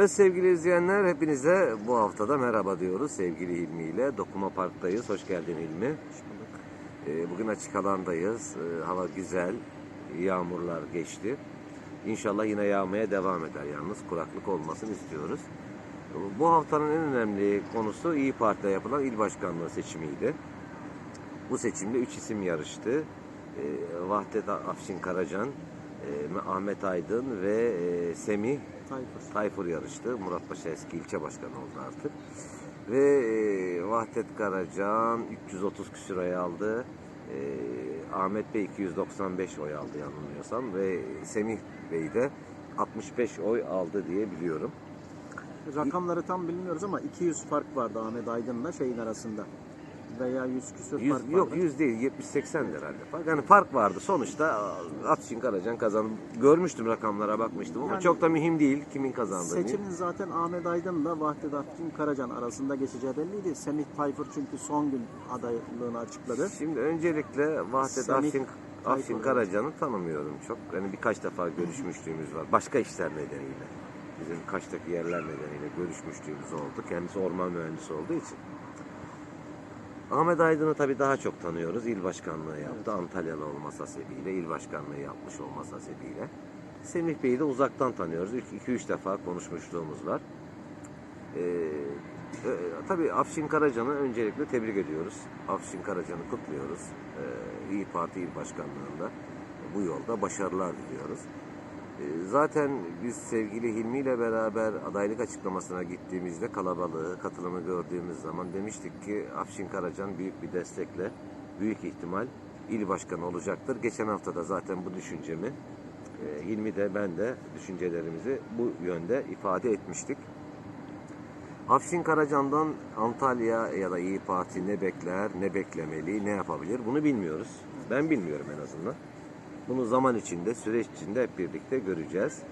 Evet sevgili izleyenler hepinize bu haftada merhaba diyoruz sevgili Hilmi ile. Dokuma Park'tayız. Hoş geldin Hilmi. Ee, Bugün açık alandayız. Ee, Hava güzel. Yağmurlar geçti. İnşallah yine yağmaya devam eder yalnız. Kuraklık olmasını istiyoruz. Bu haftanın en önemli konusu İyi Parti'de yapılan il başkanlığı seçimiydi. Bu seçimde 3 isim yarıştı. Ee, Vahdet Afşin Karacan, e, Ahmet Aydın ve e, Semih Tayfur. Tayfur yarıştı. Murat Paşa eski ilçe başkanı oldu artık. Ve e, Vahdet Karacan 330 küsur oy aldı. E, Ahmet Bey 295 oy aldı yanılmıyorsam. Ve Semih Bey de 65 oy aldı diye biliyorum. Rakamları tam bilmiyoruz ama 200 fark vardı Ahmet Aydın'la şeyin arasında. Veya 100 küsur 100, fark yok vardı. 100 değil 70-80 herhalde. Fark. Yani fark vardı. Sonuçta Atçin Karacan kazandı. Görmüştüm rakamlara bakmıştım ama Yani- çok da mühim değil kimin kazandığı. Seçimin zaten Ahmet Aydın'la Vahdet Akçin Karacan arasında geçeceği belliydi. Semih Tayfur çünkü son gün adaylığını açıkladı. Şimdi öncelikle Vahdet Semih Afşin, Afşin Tayfur. Karacan'ı tanımıyorum çok. Yani birkaç defa görüşmüşlüğümüz var. Başka işler nedeniyle. Bizim Kaş'taki yerler nedeniyle görüşmüşlüğümüz oldu. Kendisi orman mühendisi olduğu için. Ahmet Aydın'ı tabii daha çok tanıyoruz. İl başkanlığı yaptı. Antalyalı olması hasebiyle, il başkanlığı yapmış olması hasebiyle. Semih Bey'i de uzaktan tanıyoruz. 2-3 defa konuşmuşluğumuz var. Ee, e, tabii Afşin Karacan'ı öncelikle tebrik ediyoruz. Afşin Karacan'ı kutluyoruz. Ee, İyi Parti İl Başkanlığı'nda bu yolda başarılar diliyoruz. Ee, zaten biz sevgili Hilmi ile beraber adaylık açıklamasına gittiğimizde kalabalığı, katılımı gördüğümüz zaman demiştik ki Afşin Karacan büyük bir destekle büyük ihtimal il başkanı olacaktır. Geçen hafta da zaten bu düşüncemi e, Hilmi de ben de düşüncelerimizi bu yönde ifade etmiştik. Afşin Karacan'dan Antalya ya da İyi Parti ne bekler, ne beklemeli, ne yapabilir bunu bilmiyoruz. Ben bilmiyorum en azından. Bunu zaman içinde, süreç içinde hep birlikte göreceğiz.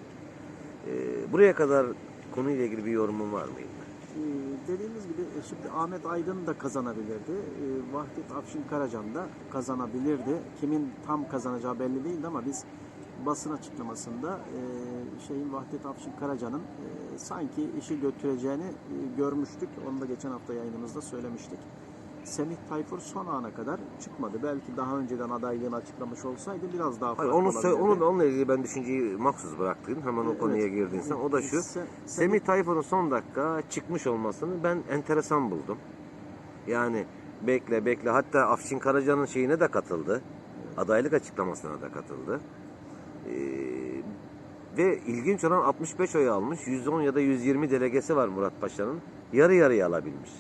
Ee, buraya kadar konuyla ilgili bir yorumun var mı? İlmi? Ee, dediğimiz gibi e, şimdi Ahmet Aydın da kazanabilirdi. Ee, Vahdet Afşin Karacan da kazanabilirdi. Kimin tam kazanacağı belli değildi ama biz basın açıklamasında e, şeyin Vahdet Afşin Karacan'ın e, sanki işi götüreceğini görmüştük. Onu da geçen hafta yayınımızda söylemiştik. Semih Tayfur son ana kadar çıkmadı. Belki daha önceden adaylığını açıklamış olsaydı biraz daha Hayır, farklı onu olabilirdi. onu onunla ilgili ben düşünceyi maksuz bıraktın. Hemen o Evet. konuya girdin sen. O da şu. Se- Semih Tayfur'un son dakika çıkmış olmasını ben enteresan buldum. Yani bekle bekle hatta Afşin Karacan'ın şeyine de katıldı. Adaylık açıklamasına da katıldı. Ee, ve ilginç olan 65 oy almış. 110 ya da 120 delegesi var Murat Paşa'nın. Yarı yarıya alabilmiş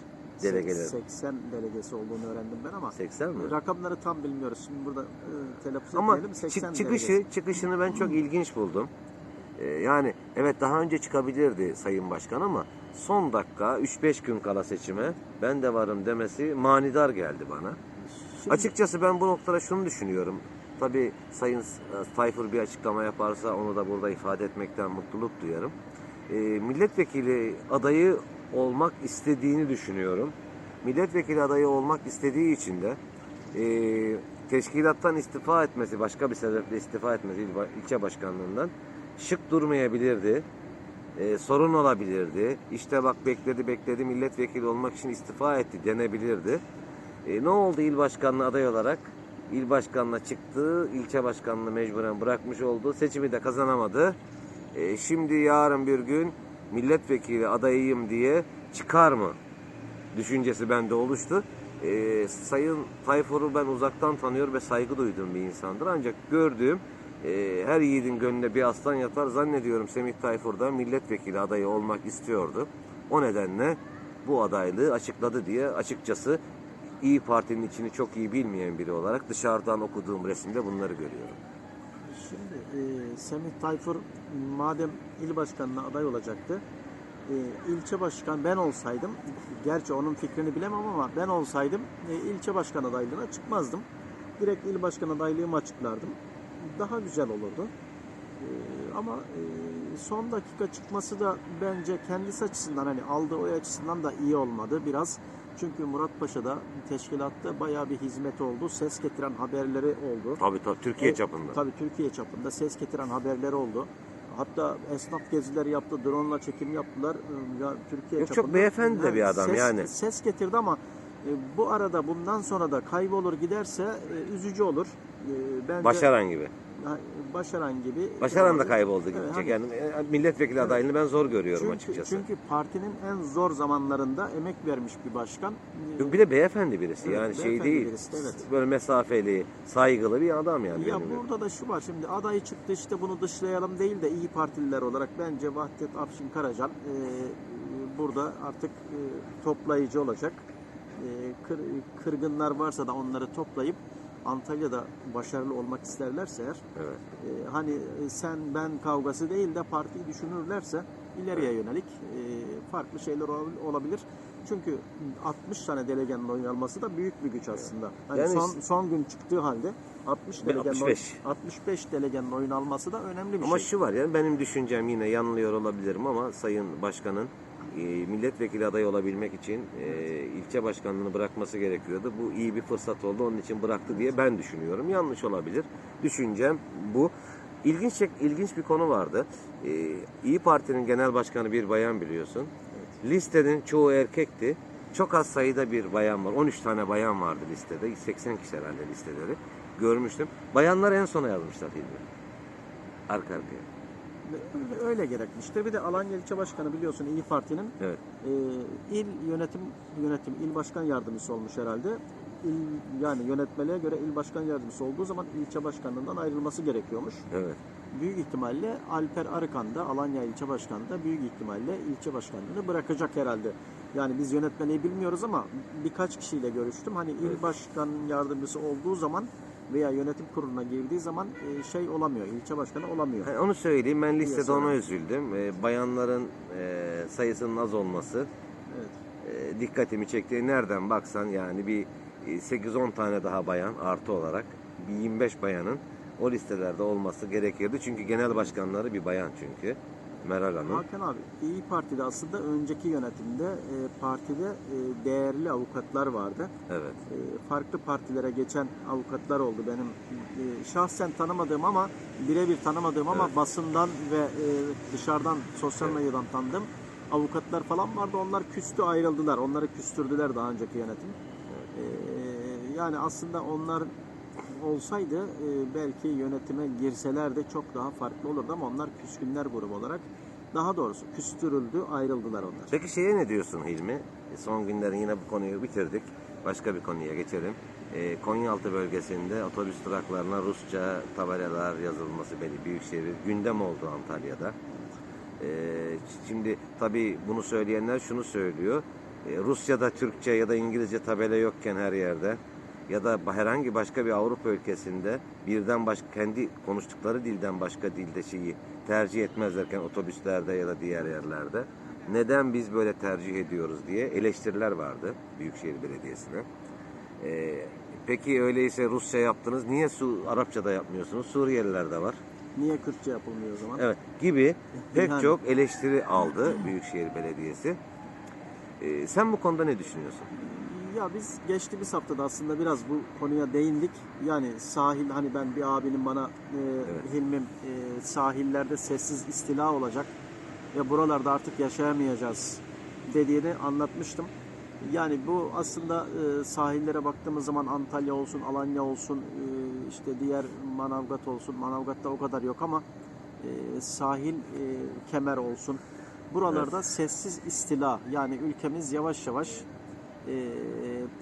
delegeleri. 80 delegesi olduğunu öğrendim ben ama 80 mi? rakamları tam bilmiyoruz. Şimdi burada e, telaffuz Ama etmeyelim. 80 çık- çıkışı delegesi. çıkışını ben çok ilginç buldum. Ee, yani evet daha önce çıkabilirdi Sayın Başkan ama son dakika 3-5 gün kala seçime ben de varım demesi manidar geldi bana. Şimdi- Açıkçası ben bu noktada şunu düşünüyorum. Tabii Sayın Tayfur bir açıklama yaparsa onu da burada ifade etmekten mutluluk duyarım. Ee, milletvekili adayı olmak istediğini düşünüyorum. Milletvekili adayı olmak istediği için de e, teşkilattan istifa etmesi, başka bir sebeple istifa etmesi il- ilçe başkanlığından şık durmayabilirdi. Ee, sorun olabilirdi. İşte bak bekledi bekledi milletvekili olmak için istifa etti denebilirdi. E, ne oldu il başkanlığı aday olarak? İl başkanına çıktı, ilçe başkanlığı mecburen bırakmış oldu. Seçimi de kazanamadı. E, şimdi yarın bir gün milletvekili adayıyım diye çıkar mı? Düşüncesi bende oluştu. E, Sayın Tayfur'u ben uzaktan tanıyor ve saygı duyduğum bir insandır. Ancak gördüğüm e, her yiğidin gönlüne bir aslan yatar. Zannediyorum Semih Tayfur da milletvekili adayı olmak istiyordu. O nedenle bu adaylığı açıkladı diye açıkçası İyi Parti'nin içini çok iyi bilmeyen biri olarak dışarıdan okuduğum resimde bunları görüyorum. Şimdi e, Semih Tayfur madem il başkanına aday olacaktı, e, ilçe başkan ben olsaydım, gerçi onun fikrini bilemem ama ben olsaydım e, ilçe başkan adaylığına çıkmazdım. Direkt il başkan adaylığımı açıklardım. Daha güzel olurdu. E, ama e, son dakika çıkması da bence kendisi açısından hani aldığı oy açısından da iyi olmadı biraz. Çünkü Murat Paşa'da teşkilatta bayağı bir hizmet oldu. Ses getiren haberleri oldu. Tabii tabii Türkiye E, çapında. Tabii Türkiye çapında ses getiren haberleri oldu. Hatta esnaf gezileri yaptı, drone'la çekim yaptılar. Ee, Ya Türkiye Yok, çok çapında- beyefendi de bir adam ses, yani. Ses getirdi ama e, bu arada bundan sonra da kaybolur giderse e, üzücü olur. E, bence Başaran gibi. Başaran gibi. Başaran da Abi, kayboldu evet, gidecek. hani- Yani e, milletvekili adaylığını ben zor görüyorum çünkü, açıkçası. Çünkü partinin en zor zamanlarında emek vermiş bir başkan. Bir de beyefendi birisi Evet, yani şey beyefendi değil. birisi, evet. Böyle mesafeli, saygılı bir adam yani. Ya benim burada da şu var şimdi aday çıktı işte bunu dışlayalım değil de iyi partililer olarak bence Vahdet Afşin Karacan e, burada artık e, toplayıcı olacak. E, kır- kırgınlar varsa da onları toplayıp Antalya'da başarılı olmak isterlerse eğer Evet. e, hani e, sen ben kavgası değil de partiyi düşünürlerse ileriye yönelik e, farklı şeyler ol- olabilir. Çünkü 60 tane delegenin oy alması da büyük bir güç aslında. Hani Yani son, son gün çıktığı halde 60 Ben delegenin 65. oy- 65 delegenin oyun alması da önemli bir Ama şey. şu var yani benim düşüncem yine yanılıyor olabilirim ama Sayın Başkan'ın milletvekili adayı olabilmek için e, ilçe başkanlığını bırakması gerekiyordu. Bu iyi bir fırsat oldu. Onun için bıraktı diye ben düşünüyorum. Yanlış olabilir. Düşüncem bu. İlginç ilginç bir konu vardı. E, İyi Parti'nin genel başkanı bir bayan biliyorsun. Listenin çoğu erkekti. Çok az sayıda bir bayan var. 13 tane bayan vardı listede. 80 kişi herhalde listeleri. Görmüştüm. Bayanlar en sona yazmışlar Hilmi. Arka arkaya. Öyle, gerekmiştir. Bir de Alanya İlçe Başkanı biliyorsun İyi Parti'nin Evet. e, il yönetim yönetim il başkan yardımcısı olmuş herhalde. İl, yani yönetmeliğe göre il başkan yardımcısı olduğu zaman ilçe başkanlığından ayrılması gerekiyormuş. Evet. Büyük ihtimalle Alper Arıkan da Alanya ilçe başkanı da büyük ihtimalle ilçe başkanlığını bırakacak herhalde. Yani biz yönetmeliği bilmiyoruz ama birkaç kişiyle görüştüm. Hani il Evet. başkan yardımcısı olduğu zaman veya yönetim kuruluna girdiği zaman e, şey olamıyor, ilçe başkanı olamıyor. Ha, Onu söyleyeyim. Ben listede Piyasada. ona üzüldüm. Ee, bayanların e, sayısının az olması Evet. e, dikkatimi çekti. Nereden baksan yani bir e, 8-10 tane daha bayan artı olarak bir 25 bayanın o listelerde olması gerekirdi. Çünkü genel başkanları bir bayan çünkü. Meral Hanım. Hakan abi İyi Parti'de aslında önceki yönetimde e, partide e, değerli avukatlar vardı. Evet. E, farklı partilere geçen avukatlar oldu benim e, şahsen tanımadığım ama birebir tanımadığım ama Evet. basından ve e, dışarıdan sosyal Evet. medyadan tanıdığım avukatlar falan vardı. Onlar küstü ayrıldılar. Onları küstürdüler daha önceki yönetim. E, yani aslında onlar olsaydı e, belki yönetime girselerdi çok daha farklı olurdu ama onlar küskünler grubu olarak daha doğrusu küstürüldü, ayrıldılar onlar. Peki şeye ne diyorsun Hilmi? E, Son günlerin yine bu konuyu bitirdik. Başka bir konuya geçelim. E, Konyaaltı bölgesinde otobüs duraklarına Rusça tabelalar yazılması belli büyükşehir gündem oldu Antalya'da. E, şimdi tabii bunu söyleyenler şunu söylüyor. Rusya'da Türkçe ya da İngilizce tabela yokken her yerde ya da herhangi başka bir Avrupa ülkesinde birden başka kendi konuştukları dilden başka dilde şeyi tercih etmezlerken otobüslerde ya da diğer yerlerde neden biz böyle tercih ediyoruz diye eleştiriler vardı Büyükşehir Belediyesi'ne. Ee, peki öyleyse Rusça yaptınız niye Su Arapçada yapmıyorsunuz? Suriyeliler de var. Niye Kürtçe yapılmıyor o zaman? Evet gibi pek Yani. çok eleştiri aldı Büyükşehir Belediyesi. Ee, sen bu konuda ne düşünüyorsun? Ya biz geçtiğimiz haftada aslında biraz bu konuya değindik. Yani sahil hani ben bir abinin bana e, Evet. Hilmim e, sahillerde sessiz istila olacak ve buralarda artık yaşayamayacağız dediğini anlatmıştım. Yani bu aslında e, sahillere baktığımız zaman Antalya olsun, Alanya olsun, e, işte diğer Manavgat olsun. Manavgat'ta o kadar yok ama e, sahil e, kemer olsun. Buralarda sessiz istila yani ülkemiz yavaş yavaş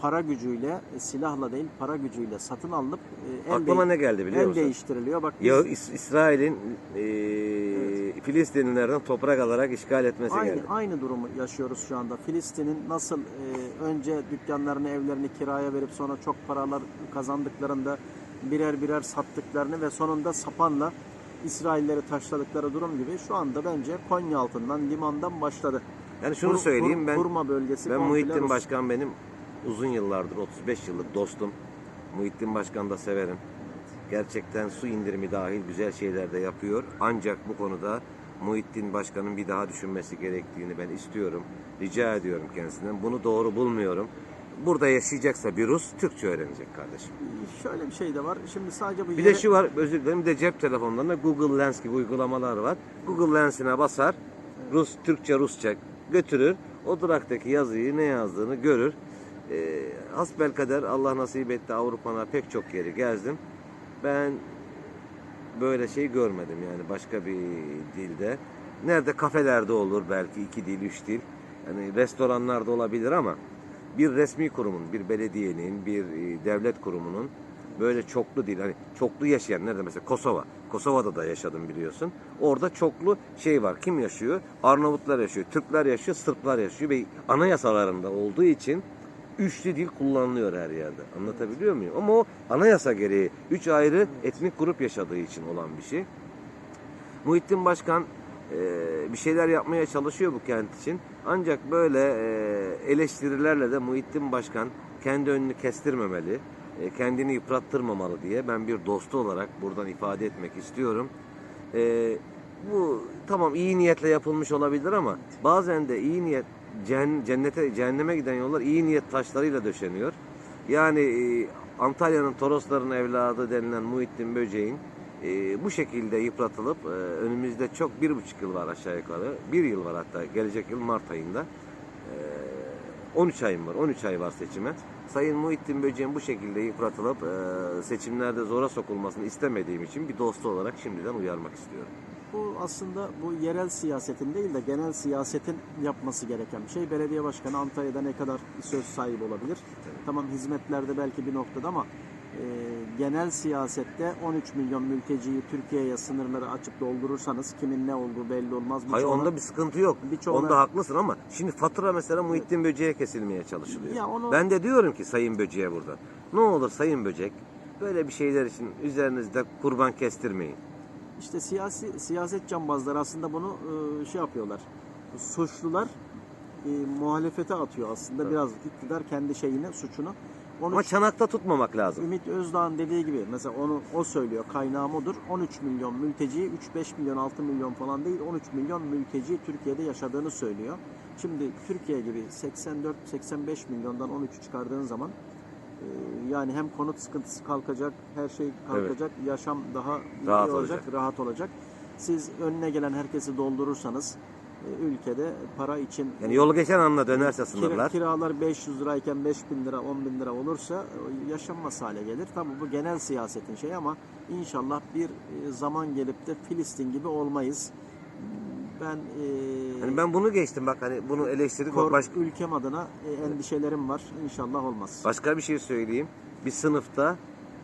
para gücüyle, e, silahla değil para gücüyle satın alınıp e, el, Aklıma ne geldi biliyor el musun? değiştiriliyor. Bak biz Ya İs- İsrail'in e, Filistinlilerden toprak alarak işgal etmesi aynı, geldi. aynı durumu yaşıyoruz şu anda. Filistin'in nasıl e, önce dükkanlarını, evlerini kiraya verip sonra çok paralar kazandıklarında birer birer sattıklarını ve sonunda sapanla İsrailleri taşladıkları durum gibi şu anda bence Konya altından, limandan başladı. Yani şunu Kur- söyleyeyim kur- ben Kurma bölgesi ben komple Muhittin Rus. Başkan benim uzun yıllardır 35 yıllık dostum. Muhittin Başkan da severim. Gerçekten su indirimi dahil güzel şeyler de yapıyor. Ancak bu konuda Muhittin Başkan'ın bir daha düşünmesi gerektiğini ben istiyorum. Rica ediyorum kendisinden. Bunu doğru bulmuyorum. burada yaşayacaksa bir Rus Türkçe öğrenecek kardeşim. Şöyle bir şey de var. Şimdi sadece bu Bir yere- de şu var özür dilerim bir de cep telefonlarında Google Lens gibi uygulamalar var. Google Lens'ine basar Rus Türkçe Rusça götürür. O duraktaki yazıyı ne yazdığını görür. E, hasbelkader Allah nasip etti Avrupa'na pek çok yeri gezdim. Ben böyle şey görmedim yani başka bir dilde. Nerede kafelerde olur belki iki dil, üç dil. Yani restoranlarda olabilir ama bir resmi kurumun, bir belediyenin, bir e, devlet kurumunun böyle çoklu değil. Hani çoklu yaşayan nerede mesela Kosova. Kosova'da da yaşadım biliyorsun. Orada çoklu şey var. Kim yaşıyor? Arnavutlar yaşıyor, Türkler yaşıyor, Sırplar yaşıyor ve anayasalarında olduğu için üçlü dil kullanılıyor her yerde. Anlatabiliyor muyum? Ama o anayasa gereği üç ayrı etnik grup yaşadığı için olan bir şey. Muhittin Başkan e, bir şeyler yapmaya çalışıyor bu kent için. Ancak böyle e, eleştirilerle de Muhittin Başkan kendi önünü kestirmemeli, kendini yıprattırmamalı diye ben bir dostu olarak buradan ifade etmek istiyorum. E, bu tamam iyi niyetle yapılmış olabilir ama bazen de iyi niyet cennete cehenneme giden yollar iyi niyet taşlarıyla döşeniyor. Yani e, Antalya'nın Torosların evladı denilen Muhittin Böceğin e, bu şekilde yıpratılıp e, önümüzde çok bir buçuk yıl var aşağı yukarı. Bir yıl var hatta gelecek yıl Mart ayında. E, 13 ayım var. 13 ay var seçime. Sayın Muhittin Böceğin bu şekilde yıpratılıp e, seçimlerde zora sokulmasını istemediğim için bir dostu olarak şimdiden uyarmak istiyorum. Bu aslında bu yerel siyasetin değil de genel siyasetin yapması gereken bir şey. Belediye başkanı Antalya'da ne kadar söz sahibi olabilir? Tamam hizmetlerde belki bir noktada ama e, genel siyasette 13 milyon mülteciyi Türkiye'ye sınırları açıp doldurursanız kimin ne olduğu belli olmaz. Hayır Birçoğuna- onda bir sıkıntı yok. birçoğuna- Onda haklısın ama şimdi fatura mesela Muhittin Böceğe kesilmeye çalışılıyor. Ya onu- Ben de diyorum ki Sayın Böceğe burada. Ne olur Sayın Böcek böyle bir şeyler için üzerinizde kurban kestirmeyin. İşte siyasi siyaset cambazları aslında bunu e, şey yapıyorlar. Suçlular e, muhalefete atıyor aslında Evet. biraz iktidar kendi şeyini, suçunu. Onu Ama çanakta tutmamak lazım. Ümit Özdağ'ın dediği gibi mesela onu o söylüyor kaynağım odur. 13 milyon mülteci 3-5 milyon 6 milyon falan değil 13 milyon mülteci Türkiye'de yaşadığını söylüyor. Şimdi Türkiye gibi 84-85 milyondan 13'ü çıkardığın zaman e, yani hem konut sıkıntısı kalkacak, her şey kalkacak, yaşam daha iyi Rahat olacak, olacak. rahat olacak. Siz önüne gelen herkesi doldurursanız ülkede para için Yani yol geçen anla dönerse sınırlar. kiralar 500 lirayken 5000 lira 10 bin lira olursa e, yaşanmaz hale gelir. Tabi bu genel siyasetin şeyi ama inşallah bir e, zaman gelip de Filistin gibi olmayız. Ben e, Hani ben bunu geçtim bak hani bunu eleştirdik. kor- Baş, ülkem adına e, endişelerim var. İnşallah olmaz. başka bir şey söyleyeyim. Bir sınıfta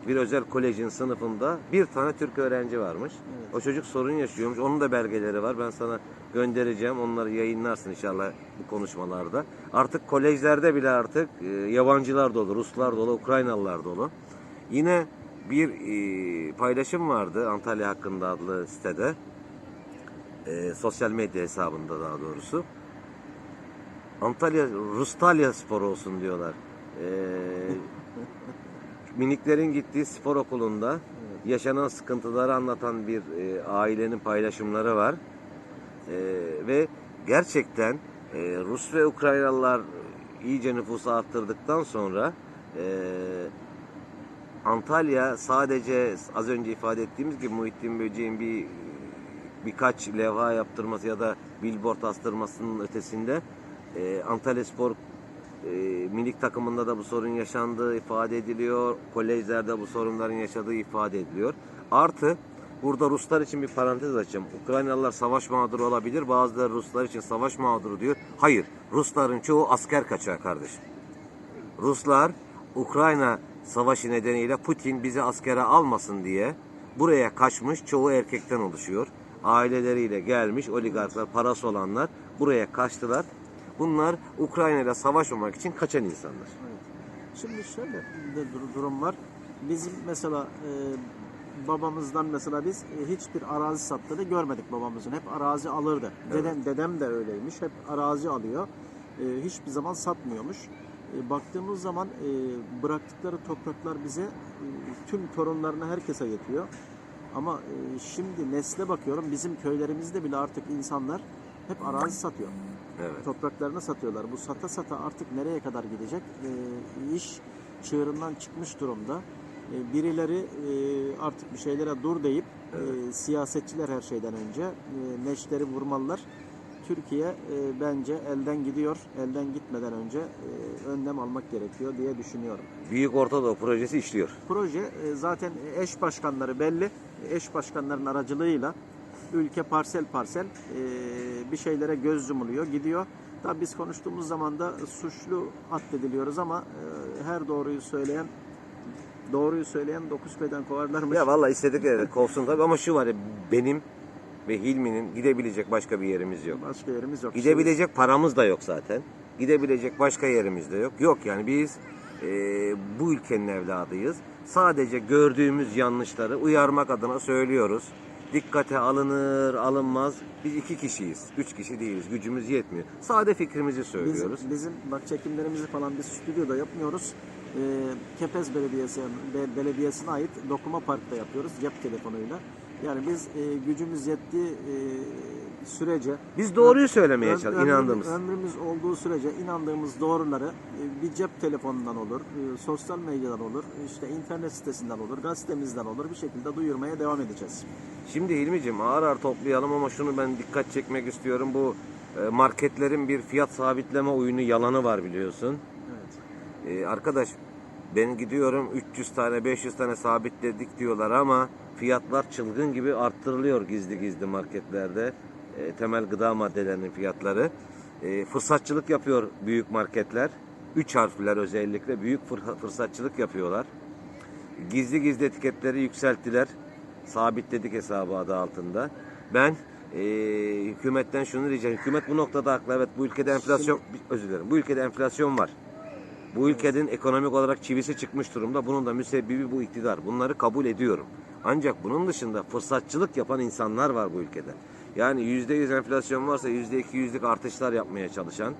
bir özel kolejin sınıfında bir tane Türk öğrenci varmış. Evet. O çocuk sorun yaşıyormuş. Onun da belgeleri var. Ben sana göndereceğim. Onları yayınlarsın inşallah bu konuşmalarda. Artık kolejlerde bile artık e, yabancılar dolu, Ruslar dolu, Ukraynalılar dolu. Yine bir e, paylaşım vardı Antalya hakkında adlı sitede. E, sosyal medya hesabında daha doğrusu. Antalya Rustalya spor olsun diyorlar. E, miniklerin gittiği spor okulunda yaşanan sıkıntıları anlatan bir e, ailenin paylaşımları var. E, ve gerçekten e, Rus ve Ukraynalılar iyice nüfusu arttırdıktan sonra e, Antalya sadece az önce ifade ettiğimiz gibi Muhittin Böceğin bir birkaç levha yaptırması ya da billboard astırmasının ötesinde e, Antalya Spor e, minik takımında da bu sorun yaşandığı ifade ediliyor. Kolejlerde bu sorunların yaşadığı ifade ediliyor. Artı burada Ruslar için bir parantez açacağım. Ukraynalılar savaş mağduru olabilir. Bazıları Ruslar için savaş mağduru diyor. Hayır. Rusların çoğu asker kaçağı kardeşim. Ruslar Ukrayna savaşı nedeniyle Putin bizi askere almasın diye buraya kaçmış çoğu erkekten oluşuyor. Aileleriyle gelmiş oligarklar, parası olanlar buraya kaçtılar. Bunlar Ukrayna ile savaşmamak için kaçan insanlar. Evet. Şimdi şöyle bir dur- durum var. Bizim mesela e, babamızdan mesela biz e, hiçbir arazi sattığını görmedik babamızın. Hep arazi alırdı. Dedem, dedem de öyleymiş. Hep arazi alıyor. E, hiçbir zaman satmıyormuş. E, baktığımız zaman e, bıraktıkları topraklar bize e, tüm torunlarına herkese yetiyor. Ama e, şimdi nesle bakıyorum bizim köylerimizde bile artık insanlar hep arazi satıyor. Evet. Topraklarını satıyorlar. Bu sata sata artık nereye kadar gidecek? E, iş çığırından çıkmış durumda. E, birileri e, artık bir şeylere dur deyip e, siyasetçiler her şeyden önce e, neşteri vurmalılar. Türkiye e, bence elden gidiyor. Elden gitmeden önce e, önlem almak gerekiyor diye düşünüyorum. Büyük Orta Doğu projesi işliyor. Proje e, zaten eş başkanları belli. Eş başkanların aracılığıyla ülke parsel parsel e, bir şeylere göz yumuluyor, gidiyor. Tabii biz konuştuğumuz zaman da suçlu addediliyoruz ama e, her doğruyu söyleyen doğruyu söyleyen dokuz beden kovarlarmış. Ya vallahi istedikleri kovsun tabii ama şu var ya benim ve Hilmi'nin gidebilecek başka bir yerimiz yok. Başka yerimiz yok. Gidebilecek paramız da yok zaten. Gidebilecek başka yerimiz de yok. Yok yani biz e, bu ülkenin evladıyız. Sadece gördüğümüz yanlışları uyarmak adına söylüyoruz. Dikkate alınır, alınmaz. Biz iki kişiyiz. Üç kişi değiliz. Gücümüz yetmiyor. Sade fikrimizi Bizim, söylüyoruz. bizim bak çekimlerimizi falan biz stüdyoda yapmıyoruz. Ee, Kepez Belediyesi Be- Belediyesi'ne ait Dokuma Park'ta yapıyoruz cep telefonuyla. Yani biz e, gücümüz yettiği e, sürece Biz doğruyu söylemeye Öm- çalış, ömrümüz- inandığımız. Ömrümüz olduğu sürece inandığımız doğruları e, bir cep telefonundan olur, e, sosyal medyadan olur, işte internet sitesinden olur, gazetemizden olur bir şekilde duyurmaya devam edeceğiz. Şimdi Hilmi'cim ağır ağır toplayalım ama şunu ben dikkat çekmek istiyorum. Bu e, marketlerin bir fiyat sabitleme oyunu yalanı var biliyorsun. Evet. Ee, arkadaş ben gidiyorum 300 tane 500 tane sabitledik diyorlar ama fiyatlar çılgın gibi arttırılıyor gizli gizli marketlerde. Ee, temel gıda maddelerinin fiyatları. Ee, fırsatçılık yapıyor büyük marketler. Üç harfler özellikle büyük fır- fırsatçılık yapıyorlar. Gizli gizli etiketleri yükselttiler. Sabitledik hesabı adı altında. Ben e, hükümetten şunu diyeceğim. Hükümet bu noktada haklı. Evet bu ülkede enflasyon özür dilerim. Bu ülkede enflasyon var. Bu ülkenin ekonomik olarak çivisi çıkmış durumda. Bunun da müsebbibi bu iktidar. Bunları kabul ediyorum. Ancak bunun dışında fırsatçılık yapan insanlar var bu ülkede. Yani yüzde yüz enflasyon varsa yüzde iki yüzlük artışlar yapmaya çalışan.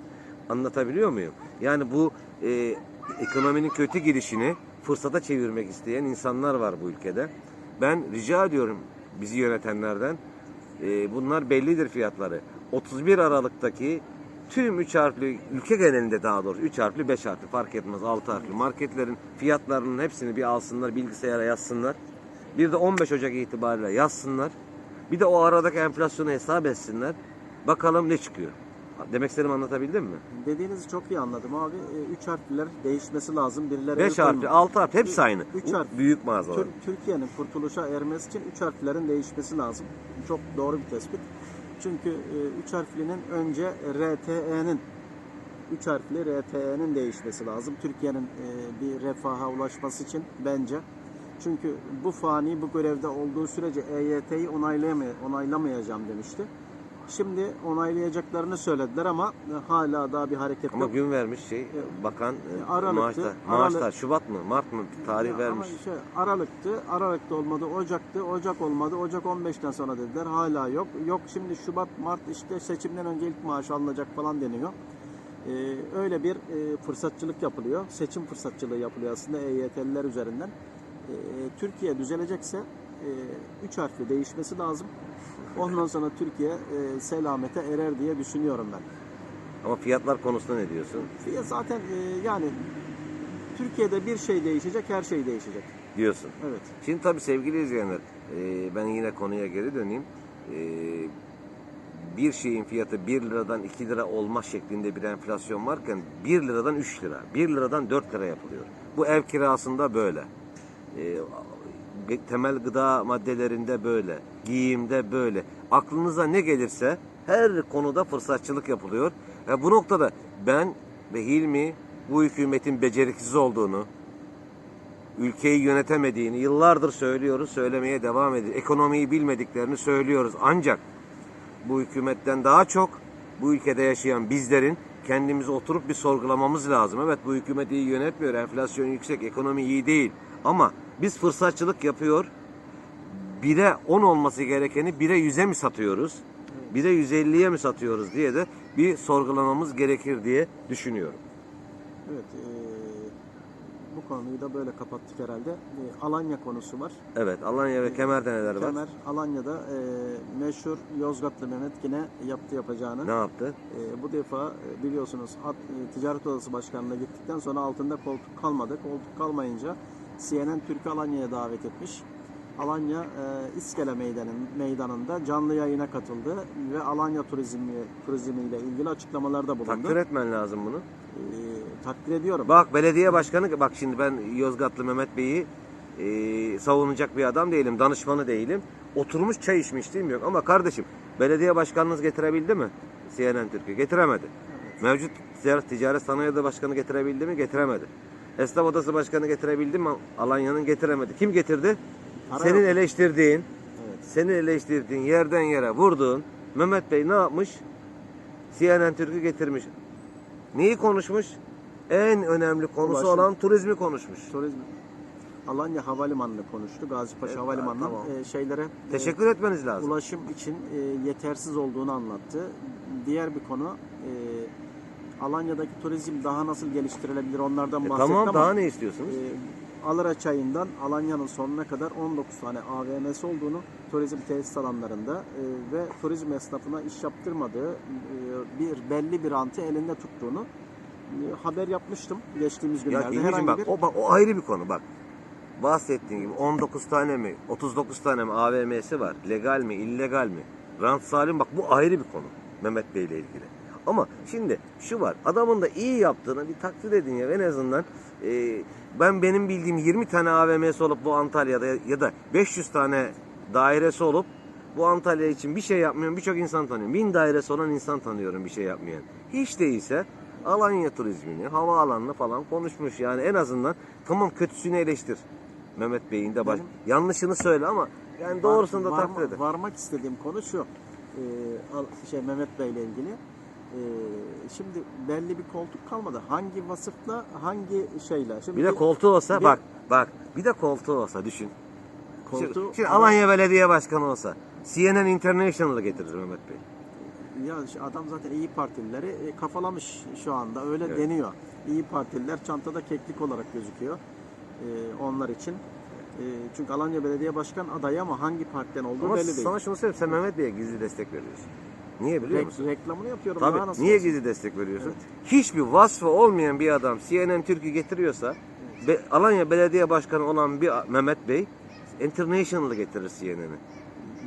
Anlatabiliyor muyum? Yani bu e, ekonominin kötü gidişini fırsata çevirmek isteyen insanlar var bu ülkede. Ben rica ediyorum bizi yönetenlerden e, bunlar bellidir fiyatları. 31 Aralık'taki tüm 3 harfli ülke genelinde daha doğrusu 3 harfli 5 harfli fark etmez 6 harfli marketlerin fiyatlarının hepsini bir alsınlar bilgisayara yazsınlar. Bir de 15 Ocak itibariyle yazsınlar. Bir de o aradaki enflasyonu hesap etsinler. Bakalım ne çıkıyor. Demek istediğimi anlatabildim mi? Dediğinizi çok iyi anladım abi. E, üç harfler değişmesi lazım. Birileri 5 el harfli, koyma- 6 harfli hepsi aynı. Üç Bu harf. büyük mağazalar. Tür- Türkiye'nin kurtuluşa ermesi için üç harflerin değişmesi lazım. Çok doğru bir tespit. Çünkü e, üç harflinin önce RTE'nin üç harfli RTE'nin değişmesi lazım. Türkiye'nin e, bir refaha ulaşması için bence. Çünkü bu fani bu görevde olduğu sürece EYT'yi onaylamayacağım demişti. Şimdi onaylayacaklarını söylediler ama e, hala daha bir hareket Ama yok. gün vermiş şey bakan E, e, Aralık'tı. maaşlar, Aralık- maaşlar Şubat mı Mart mı tarih Ya vermiş. Ama şey, Aralık'tı. Aralık'ta olmadı. Ocak'tı. Ocak olmadı. Ocak 15'ten sonra dediler. Hala yok. Yok şimdi Şubat, Mart işte seçimden önce ilk maaş alınacak falan deniyor. Ee, öyle bir e, fırsatçılık yapılıyor. Seçim fırsatçılığı yapılıyor aslında EYT'liler üzerinden. Ee, Türkiye düzelecekse 3 harfli değişmesi lazım. Ondan sonra Türkiye e, selamete erer diye düşünüyorum ben. Ama fiyatlar konusunda ne diyorsun? Fiyat zaten e, yani Türkiye'de bir şey değişecek, her şey değişecek. Diyorsun. Evet. Şimdi tabii sevgili izleyenler, e, ben yine konuya geri döneyim. E, bir şeyin fiyatı 1 liradan 2 lira olma şeklinde bir enflasyon varken 1 liradan 3 lira, 1 liradan 4 lira yapılıyor. Bu ev kirasında böyle. E, temel gıda maddelerinde böyle, giyimde böyle. Aklınıza ne gelirse her konuda fırsatçılık yapılıyor. E, bu noktada ben ve Hilmi bu hükümetin beceriksiz olduğunu, ülkeyi yönetemediğini yıllardır söylüyoruz, söylemeye devam ediyoruz. Ekonomiyi bilmediklerini söylüyoruz. Ancak bu hükümetten daha çok bu ülkede yaşayan bizlerin kendimizi oturup bir sorgulamamız lazım. Evet bu hükümet iyi yönetmiyor, enflasyon yüksek, ekonomi iyi değil. Ama biz fırsatçılık yapıyor, 1'e 10 olması gerekeni 1'e 100'e mi satıyoruz? 1'e 150'ye mi satıyoruz diye de bir sorgulamamız gerekir diye düşünüyorum. Evet. eee, bu konuyu da böyle kapattık herhalde. E, Alanya konusu var. Evet Alanya ve Kemer'de neler var? Kemer Alanya'da e, meşhur Yozgatlı Mehmet yine yaptı yapacağını. Ne yaptı? E, bu defa e, biliyorsunuz At- e, Ticaret Odası Başkanlığı'na gittikten sonra altında koltuk kalmadı. Koltuk kalmayınca CNN Türk'ü Alanya'ya davet etmiş. Alanya e, İskele Meydanı'nın meydanında canlı yayına katıldı ve Alanya turizmi turizmiyle ilgili açıklamalarda bulundu. Takdir etmen lazım bunu. E, takdir ediyorum. Bak belediye başkanı bak şimdi ben Yozgatlı Mehmet Bey'i e, savunacak bir adam değilim, danışmanı değilim. Oturmuş çay içmişliğim yok ama kardeşim belediye başkanınız getirebildi mi? CNN Türkiye getiremedi. Mevcut ticaret, ticaret sanayi odası başkanı getirebildi mi? Getiremedi. Esnaf odası başkanı getirebildi mi? Alanya'nın getiremedi. Kim getirdi? Para Senin yok. eleştirdiğin, Evet. senin eleştirdiğin yerden yere vurduğun Mehmet Bey ne yapmış? CNN Türk'ü getirmiş. Neyi konuşmuş? En önemli konusu Ulaşım. olan turizmi konuşmuş. Turizm Alanya Havalimanı'nı konuştu. Gazipaşa Evet, Havalimanı'nın tamam. e, şeylere e, Teşekkür etmeniz lazım. ulaşım için e, yetersiz olduğunu anlattı. Diğer bir konu e, Alanya'daki turizm daha nasıl geliştirilebilir onlardan E, bahsetti tamam ama daha ne istiyorsunuz? e, Alıra Çayı'ndan Alanya'nın sonuna kadar 19 tane AVM'si olduğunu turizm tesis alanlarında e, ve turizm esnafına iş yaptırmadığı e, bir belli bir rantı elinde tuttuğunu e, haber yapmıştım geçtiğimiz ya günlerde. Herhangi bak bir o, bak o ayrı bir konu bak. Bahsettiğin gibi 19 tane mi 39 tane mi AVM'si var. Legal mi illegal mi? Rant salim bak bu ayrı bir konu Mehmet Bey ile ilgili. Ama şimdi şu var adamın da iyi yaptığını bir takdir edin ya en azından e, ben benim bildiğim 20 tane AVM'si olup bu Antalya'da ya da 500 tane dairesi olup bu Antalya için bir şey yapmayan birçok insan tanıyorum. Bin dairesi olan insan tanıyorum bir şey yapmayan. Hiç değilse Alanya turizmini, havaalanını falan konuşmuş. Yani en azından tamam kötüsünü eleştir. Mehmet Bey'in de baş... Benim- Yanlışını söyle ama yani doğrusunu da Var- takdir varma- edin. Varmak istediğim konu şu. Ee, şey Mehmet Bey ile ilgili. Ee, şimdi belli bir koltuk kalmadı. Hangi vasıfla, hangi şeyle? Şimdi Bir de koltuğu olsa bir- bak bak bir de koltuğu olsa düşün. Şimdi, koltuğu şimdi Alanya Belediye Başkanı olsa CNN International'ı getirir Mehmet Bey. ya adam zaten iyi Partilileri e, kafalamış şu anda öyle Evet. deniyor. İyi Partililer çantada keklik olarak gözüküyor. Ee, onlar için. Ee, çünkü Alanya Belediye Başkan adayı ama hangi partiden olduğu Ama belli değil. sana şunu söyleyeyim sen Mehmet Bey'e gizli destek veriyorsun. Niye biliyor Rek- musun? reklamını yapıyorum. daha Tabii. nasıl Niye olsun? gizli destek veriyorsun? Hiçbir vasfı olmayan bir adam CNN Türk'ü getiriyorsa Be- Alanya Belediye Başkanı olan bir Mehmet Bey International'ı getirir CNN'i.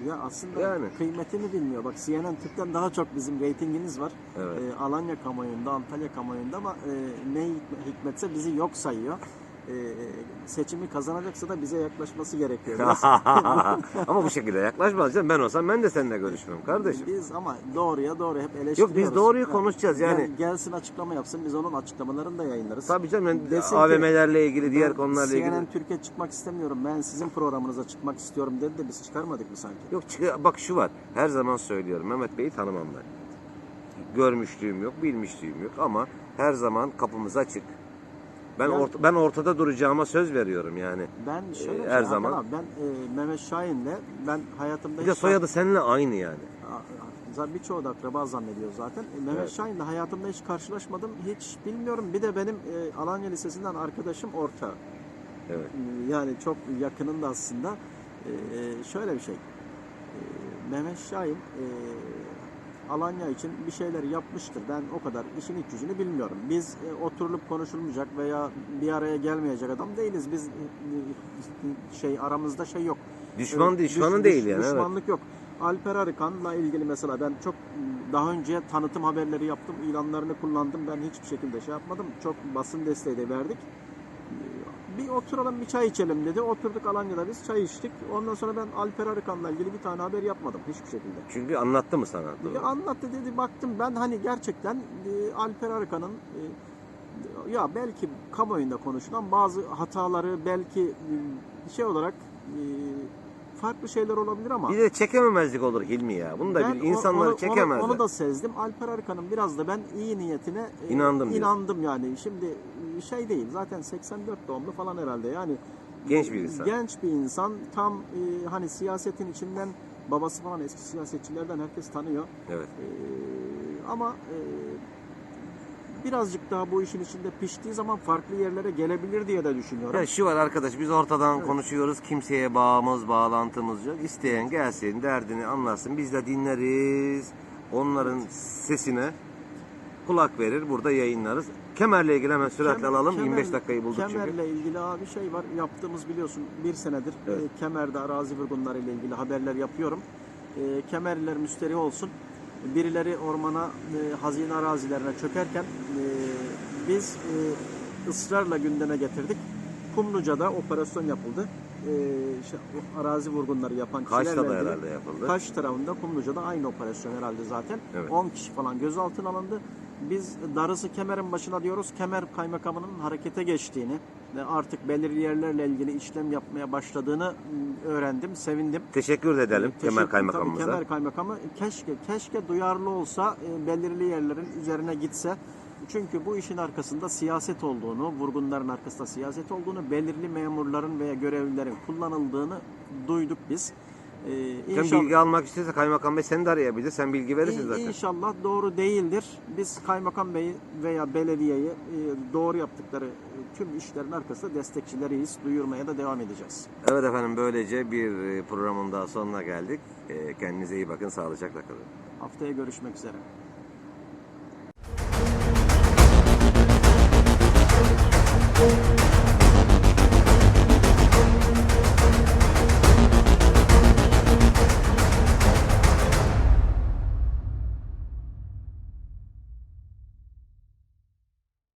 Ya aslında Yani. kıymetini bilmiyor. Bak CNN Türk'ten daha çok bizim reytinginiz var. Evet. Ee, Alanya kamuoyunda, Antalya kamuoyunda ama e, ne hikme- hikmetse bizi yok sayıyor. Ee, seçimi kazanacaksa da bize yaklaşması gerekiyor. biraz. Ama bu şekilde yaklaşmaz canım. Ben olsam ben de seninle görüşmem kardeşim. Biz ama doğruya doğru hep eleştiriyoruz. Yok biz doğruyu konuşacağız yani. gel- gelsin açıklama yapsın biz onun açıklamalarını da yayınlarız. Tabii canım ben Desin ki, AVM'lerle ilgili, diğer Ben konularla CNN ilgili. Türkiye çıkmak istemiyorum. Ben sizin programınıza çıkmak istiyorum dedi de biz çıkarmadık mı sanki? Yok çık- bak şu var. Her zaman söylüyorum. Mehmet Bey'i tanımam ben. Görmüşlüğüm yok, bilmişliğim yok ama her zaman kapımız açık. Ben Ya- orta- ben ortada duracağıma söz veriyorum yani. Ben şöyle Ee, bir her şey, zaman. Abi, ben e, Mehmet Şahin'le ben hayatımda Bir de soyadı seninle aynı yani. Birçoğu da akraba zannediyor zaten. E, Mehmet Evet. Şahin'le hayatımda hiç karşılaşmadım. Hiç bilmiyorum. Bir de benim e, Alanya Lisesi'nden arkadaşım orta. Evet. E, Yani çok yakınında aslında. E, e, şöyle bir şey. E, Mehmet Şahin e, Alanya için bir şeyler yapmıştır. Ben o kadar işin iç yüzünü bilmiyorum. Biz e, oturulup konuşulmayacak veya bir araya gelmeyecek adam değiliz. Biz e, e, şey aramızda şey yok. Düşman Evet, düşmanın düş- değil düş- yani. Evet. Düşmanlık yok. Alper Arıkan'la ilgili mesela ben çok daha önce tanıtım haberleri yaptım, ilanlarını kullandım. Ben hiçbir şekilde şey yapmadım. Çok basın desteği de verdik. Bir oturalım bir çay içelim dedi. Oturduk Alanya'da biz çay içtik. Ondan sonra ben Alper Arıkan'la ilgili bir tane haber yapmadım hiçbir şekilde. Çünkü anlattı mı sana? Doğru. anlattı dedi baktım ben hani gerçekten e, Alper Arıkan'ın e, ya belki kamuoyunda konuşulan bazı hataları belki e, şey olarak e, farklı şeyler olabilir ama Bir de çekememezlik olur Hilmi ya. Bunu da ben bil. o- insanları onu, çekemezler. Onu, onu da sezdim. Alper Arıkan'ın biraz da ben iyi niyetine e, İnandım diyorsun. inandım yani. Şimdi e, şey değil zaten 84 doğumlu falan herhalde yani. Genç bir insan. Genç bir insan tam e, hani siyasetin içinden babası falan eski siyasetçilerden herkes tanıyor. Evet. Ee, ama e, birazcık daha bu işin içinde piştiği zaman farklı yerlere gelebilir diye de düşünüyorum. Ya şu var arkadaş biz ortadan konuşuyoruz. Kimseye bağımız, bağlantımız yok. İsteyen gelsin, derdini anlatsın. Biz de dinleriz. Onların sesine kulak verir. Burada yayınlarız. Kemerle ilgili hemen süratle Kemer- alalım. kemer- 25 dakikayı bulduk çünkü. Kemerle ilgili abi şey var. Yaptığımız biliyorsun bir senedir Evet. e, kemerde arazi vurgunları ile ilgili haberler yapıyorum. E, kemerliler müsterih olsun. Birileri ormana, e, hazine arazilerine çökerken e, biz e, ısrarla gündeme getirdik. Kumluca'da operasyon yapıldı. E, işte arazi vurgunları yapan kişilerle da ilgili- herhalde yapıldı. Kaş tarafında Kumluca'da aynı operasyon herhalde zaten. Evet. 10 kişi falan gözaltına alındı. Biz darısı kemerin başına diyoruz. Kemer kaymakamının harekete geçtiğini artık belirli yerlerle ilgili işlem yapmaya başladığını ım, öğrendim, sevindim. Teşekkür edelim Teşekkür- tabii Kaymakamımıza. Kemer Kaymakamı keşke keşke duyarlı olsa e, belirli yerlerin üzerine gitse. Çünkü bu işin arkasında siyaset olduğunu, vurgunların arkasında siyaset olduğunu, belirli memurların veya görevlilerin kullanıldığını duyduk biz. Ee, Sen bilgi almak istiyorsa kaymakam bey seni de arayabilir. Sen bilgi verirsin in, zaten. İnşallah doğru değildir. Biz kaymakam beyi veya belediyeyi e, doğru yaptıkları e, tüm işlerin arkasında destekçileriyiz. Duyurmaya da devam edeceğiz. Evet efendim böylece bir e, programın daha sonuna geldik. Kendinize iyi bakın. Sağlıcakla kalın. Haftaya görüşmek üzere. Thank you.